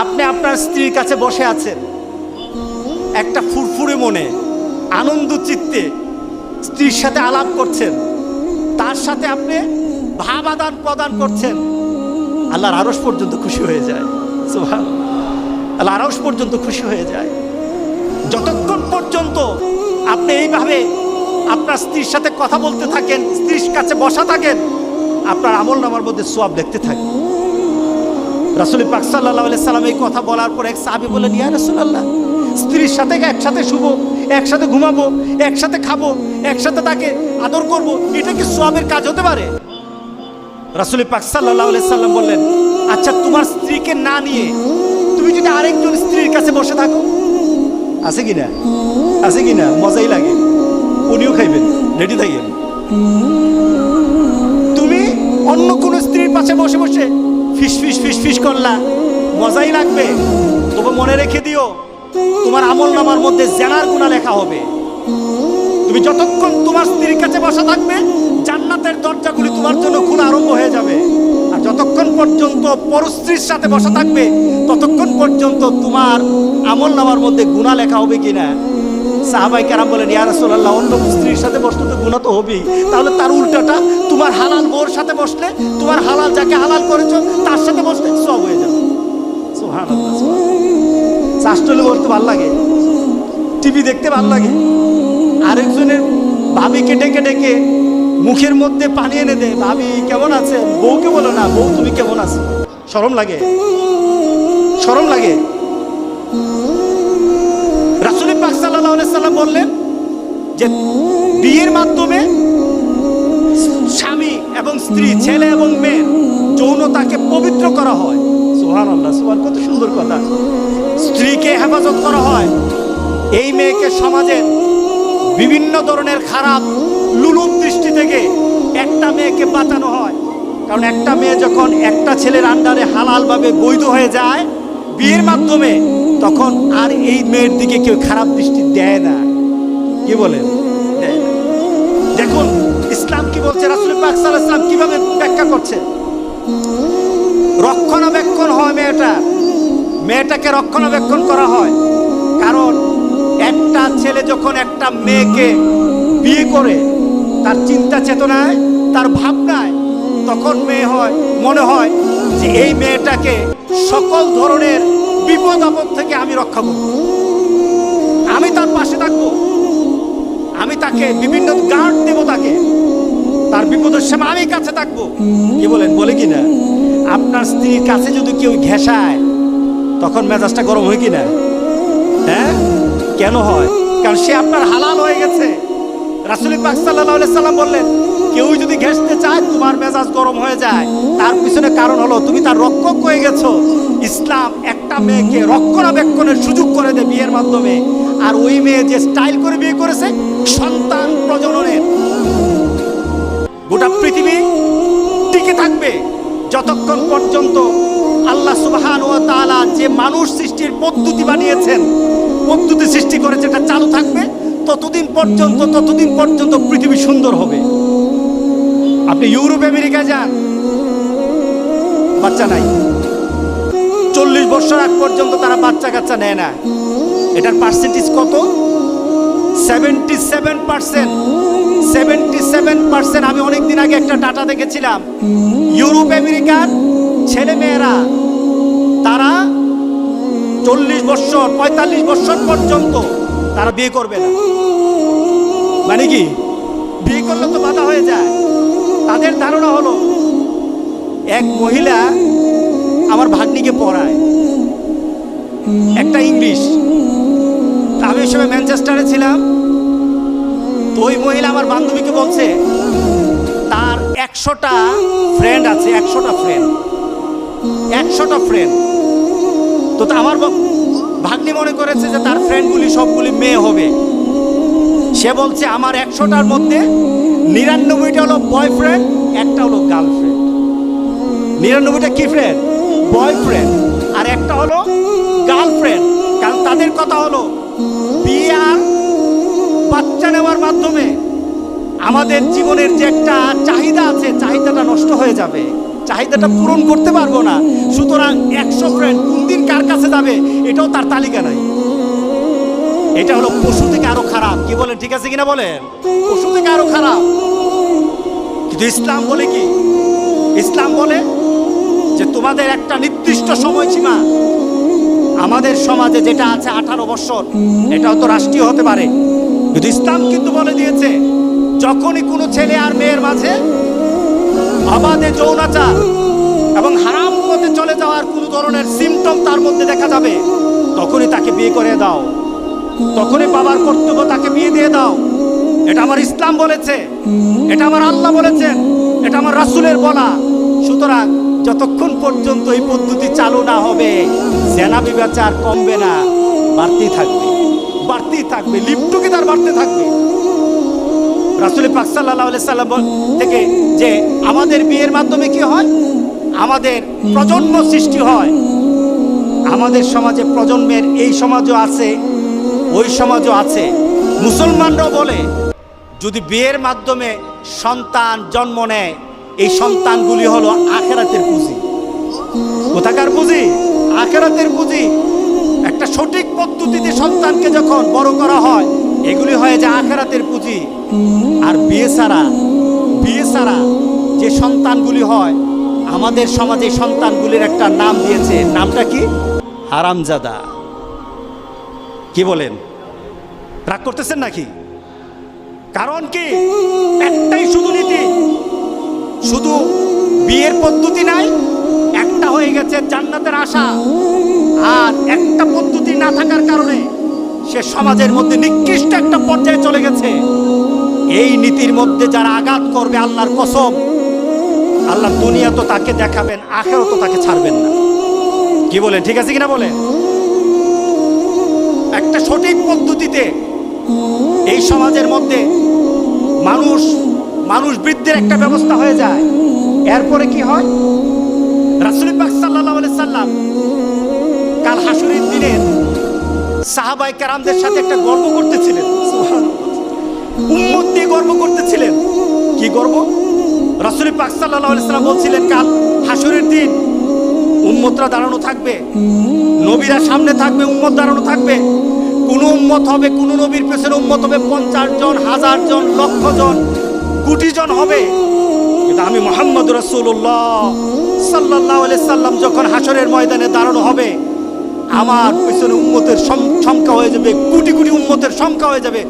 আপনি আপনার স্ত্রীর কাছে বসে আছেন। একটা ফুরফুরে মনে, আনন্দ চিত্তে স্ত্রীর সাথে আলাপ করছেন। তার সাথে আপনি ভাব আদান প্রদান করছেন। আল্লাহর আরস পর্যন্ত খুশি হয়ে যায়। সুবহান। আল্লাহ আরস পর্যন্ত খুশি হয়ে যায়। যতক্ষণ পর্যন্ত আপনি এইভাবে আপনার স্ত্রীর সাথে কথা বলতে থাকেন, স্ত্রীর কাছে বসা থাকেন, আপনার আমল নামার মধ্যে সোয়াব দেখতে থাকে রাসুল পাক সাল্লাহ সাল্লাম এই কথা বলার পর এক সাহাবি বলেন ইয়া রাসুলাল্লাহ, স্ত্রীর সাথে একসাথে শুভ একসাথে ঘুমাবো, একসাথে খাব, একসাথে তাকে আদর করব, এটা কি সোয়াবের কাজ হতে পারে? রাসুল পাক সাল্লাহ সাল্লাম বললেন আচ্ছা তোমার স্ত্রীকে না নিয়ে তুমি যদি আরেকজন স্ত্রীর কাছে বসে থাকো? আছে কি না? আছে কি না? মজাই লাগে। উনিও খাইবেন, রেডি থাকেন। তুমি অন্য কোন স্ত্রীর পাশে বসে বসে ফিস ফিস ফিস ফিস করলা। মজাই লাগবে। তবে মনে রেখে দিও, তোমার আমল নামার মধ্যে জেনার গুণা লেখা হবে। তুমি যতক্ষণ তোমার স্ত্রীর কাছে বসা থাকবে, জান্নাতের দরজাগুলি তোমার জন্য খোলা আরম্ভ হয়ে যাবে। আর যতক্ষণ পর্যন্ত পরস্ত্রীর সাথে বসা থাকবে, ততক্ষণ পর্যন্ত তোমার আমল নামার মধ্যে গুণা লেখা হবে কিনা। সাহাবাই কেরাম বলেন, ইয়া রাসূলুল্লাহ, অন্য স্ত্রীর সাথে বসলে তো গুণা তো হবেই। তাহলে তার উল্টাটা, তোমার হালাল বোর সাথে বসলে, তোমার হালাল যাকে হালাল করেছ, তার সাথে বসলে সব হয়ে যাবে। চাষটলে বসতে ভালো লাগে। টিভি দেখতে ভালো লাগে। আরেকজনের ভাবিকে ডেকে ডেকে মুখের মধ্যে পানি এনে দে ভাবি, কেমন আছে বউকে বলো, না, বউ, তুমি কেমন আছো? সরম লাগে। সরম লাগে। সাল্লাম বললেন যে বিয়ের মাধ্যমে স্বামী এবং স্ত্রী, ছেলে এবং মেয়ে যৌনতাকে পবিত্র করা হয়। সুহান আল্লাহ সুহান কত সুন্দর কথা। স্ত্রীকে হেফাজত করা হয়। এই মেয়েকে সমাজে বিভিন্ন ধরনের খারাপ, লুলুপ দৃষ্টি থেকে একটা মেয়েকে বাঁচানো হয়। কারণ একটা মেয়ে যখন একটা ছেলের আন্ডারে হালালভাবে বৈধ হয়ে যায় বিয়ের মাধ্যমে তখন আর এই মেয়ের দিকে কেউ খারাপ দৃষ্টি দেয় না। কি বলেন? দেখুন, ইসলাম কি বলছে? রাসুল সাল্লাম কীভাবে ব্যাখ্যা করছে রক্ষণাবেক্ষণ হয় মেয়েটা। মেয়েটাকে রক্ষণাবেক্ষণ করা হয়। কারণ একটা ছেলে যখন একটা মেয়েকে বিয়ে করে, তার চিন্তা চেতনায় তার ভাবনায় তখন মেয়ে হয়, মনে হয় যে এই মেয়েটাকে সকল ধরনের বিপদ আপদ থেকে আমি রক্ষা করব। আমি তার পাশে থাকব। আমি তাকে বিভিন্ন গার্ড দেব তাকে। তার বিপদের সময় আমি কাছে থাকব। কি বলেন, বলে কি না আপনার স্ত্রীর কাছে যদি কেউ ঘেঁষায়, তখন মেজাজটা গরম হয় কি না হ্যাঁ? কেন হয়? কারণ সে আপনার হালাল হয়ে গেছে। রাসুল পাক সাল্লাহ সাল্লাম বললেন কেউ যদি ঘেঁষতে চায়, তোমার মেজাজ গরম হয়ে যায়। তার পিছনে কারণ হলো, তুমি তার রক্ষক হয়ে গেছো। ইসলাম একটা মেয়েকে রক্ষণাবেক্ষণের সুযোগ করে দেয় বিয়ের মাধ্যমে। আর ওই মেয়ে যে স্টাইল করে বিয়ে করেছে, সন্তান প্রজননের। গোটা পৃথিবী টিকে থাকবে। যতক্ষণ পর্যন্ত আল্লাহ সুবহান ও তাআলা যে মানুষ সৃষ্টির পদ্ধতি বানিয়েছেন, পদ্ধতি সৃষ্টি করেছে এটা চালু থাকবে, ততদিন পর্যন্ত ততদিন পর্যন্ত পৃথিবী সুন্দর হবে। আপনি ইউরোপ, আমেরিকা যান। বাচ্চা নাই। চল্লিশ বছর আগ পর্যন্ত তারা বাচ্চা কাচ্চা নেয় না। এটার পার্সেন্টেজ কত? Seventy seven percent seventy seven percent আমি অনেকদিন আগে একটা ডাটা দেখেছিলাম। ইউরোপ, আমেরিকার ছেলে মেয়েরা তারা চল্লিশ বছর, পঁয়তাল্লিশ বছর পর্যন্ত তারা বিয়ে করবে না। মানে কি? বিয়ে করলে তো বাধা হয়ে যায়। তাদের ধারণা হলো, এক মহিলা আমার ভাগ্নিকে পড়ায়। একটা ইংলিশ। আমি ওই সময় ম্যানচেস্টারে ছিলাম। তো ওই মহিলা আমার বান্ধবীকে বলছে, তার একশোটা ফ্রেন্ড আছে, একশোটা ফ্রেন্ড একশোটা ফ্রেন্ড তো আমার ভাগ্নি মনে করেছে যে তার ফ্রেন্ডগুলি সবগুলি মেয়ে হবে। সে বলছে, আমার একশোটার মধ্যে নিরানব্বইটা হলো বয়ফ্রেন্ড একটা হলো গার্লফ্রেন্ড নিরানব্বইটা কি ফ্রেন্ড বয়ফ্রেন্ড আর একটা হলো গার্লফ্রেন্ড কারণ তাদের কথা হলো, বিয়ে আর বাচ্চা নেওয়ার মাধ্যমে আমাদের জীবনের যে একটা চাহিদা আছে, চাহিদাটা নষ্ট হয়ে যাবে। চাহিদাটা পূরণ করতে পারব না। সুতরাং একশো ফ্রেন্ড কোন দিন কার কাছে যাবে, এটাও তার তালিকা নাই। এটা হলো পশু থেকে আরও খারাপ। কি বলেন, ঠিক আছে কিনা বলেন? পশু থেকে আরও খারাপ। কিন্তু ইসলাম বলে কি? ইসলাম বলে যে তোমাদের একটা নির্দিষ্ট সময়সীমা আমাদের সমাজে যেটা আছে আঠারো বছর, এটাও তো রাষ্ট্রীয় হতে পারে। কিন্তু ইসলাম কিন্তু বলে দিয়েছে, যখনই কোনো ছেলে আর মেয়ের মাঝে অবাধে যৌনাচার এবং হারাম পথে চলে যাওয়ার কোনো ধরনের সিমটম তার মধ্যে দেখা যাবে, তখনই তাকে বিয়ে করে দাও। তখনই বাবার কর্তব্য তাকে বিয়ে দিয়ে দাও। এটা আমার ইসলাম বলেছে। এটা আমার আল্লাহ বলেছেন। এটা আমার রাসূলের বলা। সুতরাং যতক্ষণ পর্যন্ত এই পদ্ধতি চালু না হবে, জেনা বিবেচার কমবে না। বাড়তেই থাকবে। বাড়তেই থাকবে। লিপ্টুকে তার বাড়তে থাকবে। রাসুল পাক সাল্লাহ সাল্লাম থেকে যে আমাদের বিয়ের মাধ্যমে কি হয়? আমাদের প্রজন্ম সৃষ্টি হয়। আমাদের সমাজে প্রজন্মের এই সমাজও আছে। ওই সমাজও আছে। মুসলমানরাও বলে, যদি বিয়ের মাধ্যমে সন্তান জন্ম নেয়, এই সন্তানগুলি হলো আখেরাতের পুঁজি। কোথাকার পুঁজি? আখেরাতের পুঁজি। একটা সঠিক পদ্ধতিতে সন্তানকে যখন বড় করা হয়, এগুলি হয় যে আখেরাতের পুঁজি। আর বিয়ে ছাড়া বিয়ে ছাড়া যে সন্তানগুলি হয়, আমাদের সমাজে সন্তানগুলির একটা নাম দিয়েছে। নামটা কি? হারামজাদা। কি বলেন? রাগ করতেছেন নাকি? কারণ কি? একটাই শুধু নীতি। শুধু বিয়ের পদ্ধতি নাই, একটা হয়ে গেছে জান্নাতের আশা। আর একটা পদ্ধতি না থাকার কারণে সে সমাজের মধ্যে নিকৃষ্ট একটা পর্যায়ে চলে গেছে। এই নীতির মধ্যে যারা আঘাত করবে আল্লাহর কসম, আল্লাহ দুনিয়া তো তাকে দেখাবেন, আখেরও তো তাকে ছাড়বেন না। কি বলেন, ঠিক আছে কিনা বলেন? একটা সঠিক পদ্ধতিতে এই সমাজের মধ্যে মানুষ মানুষ বৃদ্ধির একটা ব্যবস্থা হয়ে যায়। এরপরে কি হয়? রাসুল পাক সাল্লাহ সাল্লাম কাল হাসুরির দিনের সাহাবাই কারামদের সাথে একটা গর্ব করতেছিলেন। উম্মত দিয়ে গর্ব করতেছিলেন। কি গর্ব? রাসুল পাক সাল্লাহ সাল্লাম বলছিলেন, কাল হাসুরের দিন উম্মতরা দাঁড়ানো থাকবে, নবীরা সামনে থাকবে, উম্মত দাঁড়ানো থাকবে। কোন উন্মত হবে, কোন নবীর পেছনে উন্মত হবে, পঞ্চাশ জন, হাজার জন, লক্ষ জন, কোটি জন হবে। কিন্তু আমি মোহাম্মদ রসুল্লাহ সাল্লাহ সাল্লাম যখন হাসরের ময়দানে দাঁড়ানো হবে, আমার পেছনে উম্মতের সং- সংখ্যা হয়ে যাবে, কোটি কোটি উম্মতের সংখ্যা হয়ে যাবে।